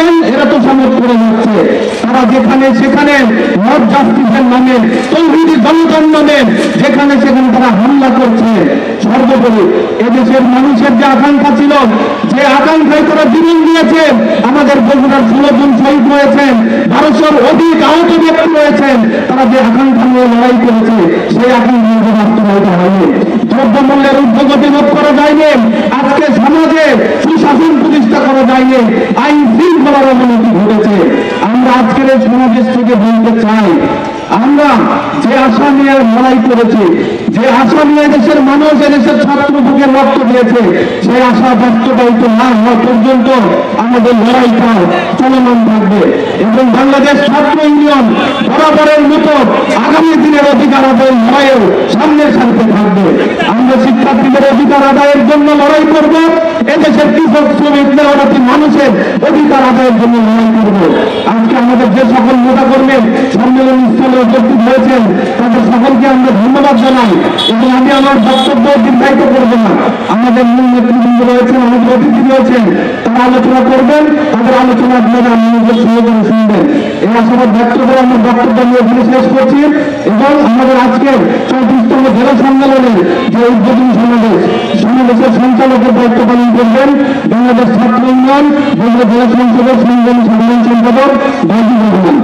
করছেন এরা তো সমত করে যাচ্ছে তারা যেখানে, সেখানে মত জাস্টিসের নামে, তৌহিদি জনতার নামে, যেখানে সেখানে তারা হামলা করছে। সর্বোপরি এদেশের মানুষের যে আকাঙ্ক্ষা ছিল, যে আকাঙ্ক্ষায় তারা জীবন দিয়েছেন আমাদের বগুড়ার ষোলো জন শহীদ হয়েছেন, বারোশোর অধিক আহত ব্যক্তি রয়েছেন, তারা যে আকাঙ্ক্ষা নিয়ে লড়াই করেছে, সেই আকাঙ্ক্ষা বাস্তবায়িত হয়নি। দ্রব্যমূল্যের ঊর্ধ্বগতি রোধ করা যায়নি, আজকে সমাজে সুশাসন প্রতিষ্ঠা করা যায়নি, আইন অবনতি ঘটেছে। আমরা আজকের এই সমাবেশ থেকে বলতে চাই, আমরা যে আশা নিয়ে লড়াই করেছি, যে আশা নিয়ে দেশের মানুষ দেশের ছাত্র বুকে রক্ত দিয়েছে আশা বাস্তবায়িত না হওয়া পর্যন্ত আমাদের লড়াইটা চলমান থাকবে। এবং বাংলাদেশ ছাত্র ইউনিয়ন বরাবরের মতো আগামী দিনের অধিকার আদায়ের লড়াইয়েও সামনের সারিতে থাকবে। আমরা শিক্ষার্থীদের অধিকার আদায়ের জন্য লড়াই করব এদেশের কৃষক শ্রমিক মেহনতি মানুষের অধিকার জন্য লড়াই করব। আজকে আমাদের যে সকল নেতা কর্মী সম্মেলন স্থলে উপস্থিত হয়েছেন, তাদের সকলকে আমরা ধন্যবাদ জানাই এবং আমি আমার বক্তব্য দীর্ঘায়িত করব না। আমাদের মূল নেতৃবৃন্দ রয়েছেন, আমাদের অতিথি রয়েছেন, তারা আলোচনা করবেন, তাদের আলোচনা আপনারা আমাদের সহযোগী শুনবেন। এই আশাবাদ ব্যক্ত করে আমার বক্তব্য আমি এখানে শেষ করছি এবং আমাদের আজকের চৌত্রিশতম জেলা সম্মেলনের যে উদ্বোধনী সমাবেশ সমাবেশের সঞ্চালকের দায়িত্ব পালন করবেন বাংলাদেশ ছাত্র ইউনিয়ন জেলা সংসদের সংগ্রামী সাধারণ সম্পাদক গাজী রহমান